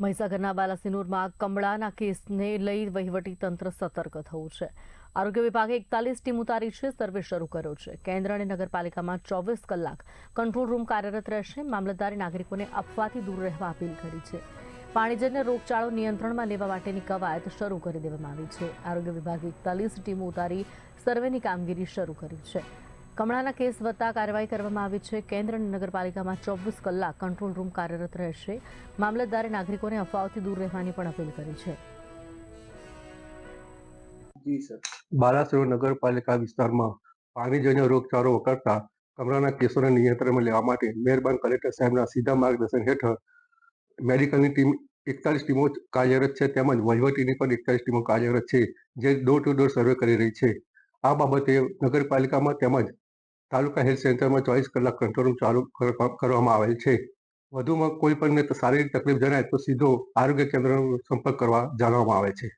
મહીસાગરના બાલાસિનોરમાં કમળાના કેસને લઈ વહીવટી તંત્ર સતર્ક થયું છે. આરોગ્ય વિભાગે એકતાલીસ ટીમ ઉતારી છે, સર્વે શરૂ કર્યો છે. કેન્દ્ર અને નગરપાલિકામાં ચોવીસ કલાક કંટ્રોલ રૂમ કાર્યરત રહેશે. મામલતદારે નાગરિકોને અફવાથી દૂર રહેવા અપીલ કરી છે. પાણીજન્ય રોગચાળો નિયંત્રણમાં લેવા માટેની કવાયત શરૂ કરી દેવામાં આવી છે. આરોગ્ય વિભાગે એકતાલીસ ટીમો ઉતારી સર્વેની કામગીરી શરૂ કરી છે. કમળાના કેસ વધતા કાર્યવાહી કરવામાં આવી છે. કેન્દ્ર અને નગરપાલિકામાં ચોવીસ કલાક કંટ્રોલ રૂમ કાર્યરત રહેશે. મામલતદારે નાગરિકોને અફવાઓથી દૂર રહેવાની પણ અપીલ કરી છે. જી સર. બાલાસિનોર નગરપાલિકા વિસ્તારમાં પાણીજન્ય રોગચાળો વકરતા કમળાના કેસોને નિયંત્રણમાં લેવા માટે મહેરબાન કલેક્ટર સાહેબના સીધા માર્ગદર્શન હેઠળ મેડિકલની ટીમ એકતાલીસ ટીમો કાર્યરત છે. તેમજ વહીવટીની પણ એકતાલીસ ટીમો કાર્યરત છે. જે ડોર ટુ ડોર સર્વે કરી રહી છે. આ બાબતે નગરપાલિકામાં તેમજ તાલુકા હેલ્થ સેન્ટરમાં ચોવીસ કલાક કંટ્રોલ રૂમ ચાલુ કર- કરવામાં આવેલ છે. વધુમાં કોઈ પણ શારીરિક તકલીફ જણાય તો સીધો આરોગ્ય કેન્દ્રનો સંપર્ક કરવા જણાવવામાં આવે છે.